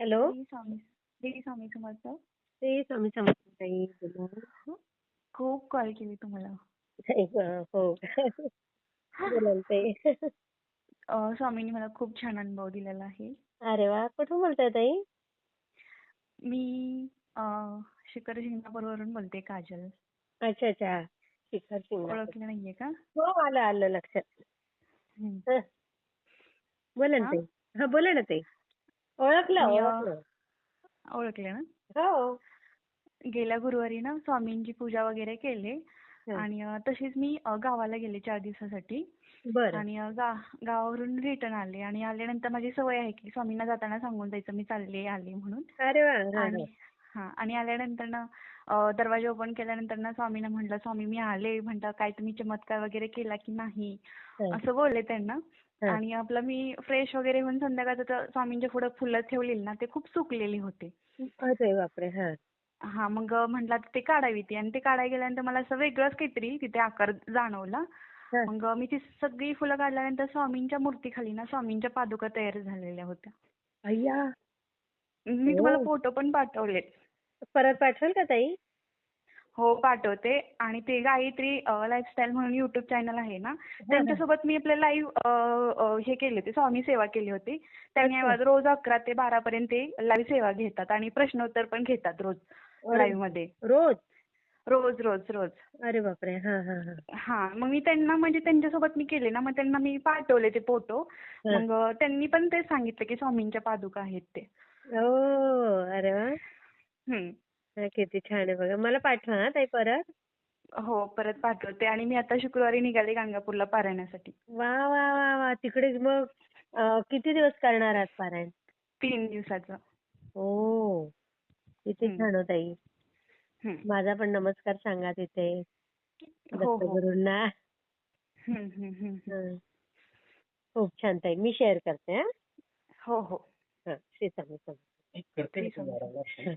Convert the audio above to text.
Hello. Shri Swami Samarth. ते स्वामी समर्थ ताई बोला खूप कॉल केली तुम्हाला. हो. बोला ताई. स्वामींनी मला खूप छान अनुभव दिलेला आहे. अरे वा कुठून बोलताय ताई? मी शिखर शिंगणापूरवरून बोलते काजल. अच्छा अच्छा. शिखर सिंग ओळखलं नाहीये का? हो आलं आलं लक्षात. बोला ना? ताई. हा बोला ना ताई. ओळखलं ओळखलं. ओळखले ना? हो. गेल्या गुरुवारी ना स्वामींची पूजा वगैरे केली. आणि तशीच मी गावाला गेले चार दिवसासाठी. बरं. आणि गा गावावरून रिटर्न आले आणि आल्यानंतर माझी सवय आहे की स्वामींना जाताना सांगून जायचं मी चालले आले म्हणून. अरे वा हा, आणि हा आणि आल्यानंतर ना दरवाजा ओपन केल्यानंतर ना स्वामींना म्हटलं स्वामी मी आले. म्हणता काय तुम्ही चमत्कार वगैरे केला की नाही. असं बोलले त्यांना. आणि आपलं मी फ्रेश वगैरे होऊन संध्याकाळचं तर स्वामींच्या पुढे फुलं ठेवलेली ना ते खूप सुकलेली होते. अरे बापरे हा. हा मग म्हटलं आता ते काढावी ती आणि ते काढायला गेल्यानंतर मला असं वेगळंच काहीतरी तिथे आकार जाणवला. मग मी ती सगळी फुलं काढल्यानंतर स्वामींच्या मूर्तीखाली ना स्वामींच्या पादुका तयार झालेल्या होत्या. अय्या! मी तुम्हाला. फोटो पण पाठवले परत पाठवाल का ताई? हो पाठवते. आणि ते गायत्री लाईफस्टाईल म्हणून युट्यूब चॅनल आहे ना त्यांच्यासोबत मी आपले लाईव्ह हे केले होते स्वामी सेवा केली होती. त्यांनी. रोज अकरा ते बारा पर्यंत ते लाईव्ह सेवा घेतात आणि प्रश्नोत्तर पण घेतात रोज. लाईव्हमध्ये. रोज? रोज रोज रोज. अरे बापरे! हा हा हा. हा मग मी त्यांना म्हणजे त्यांच्यासोबत मी केले ना मग त्यांना मी पाठवले ते फोटो. हा. मग त्यांनी पण ते सांगितलं की स्वामींच्या पादुका आहेत ते. अरे वा. हा, किती छान आहे बघा. मला पाठवा हा ताई परत. हो परत पाठवते. आणि मी आता शुक्रवारी निघाले गाणगापूरला पारायणासाठी. वा वा वा वा. तिकडे मग किती दिवस करणार आहात पारायण? तीन दिवसाचं. ओ किती. छान हो ताई. माझा पण नमस्कार सांगा तिथे. हो हो. हं. खूप छान ताई. मी शेअर करते हा. हो हो. हं, श्री स्वामी समर्थ. हं.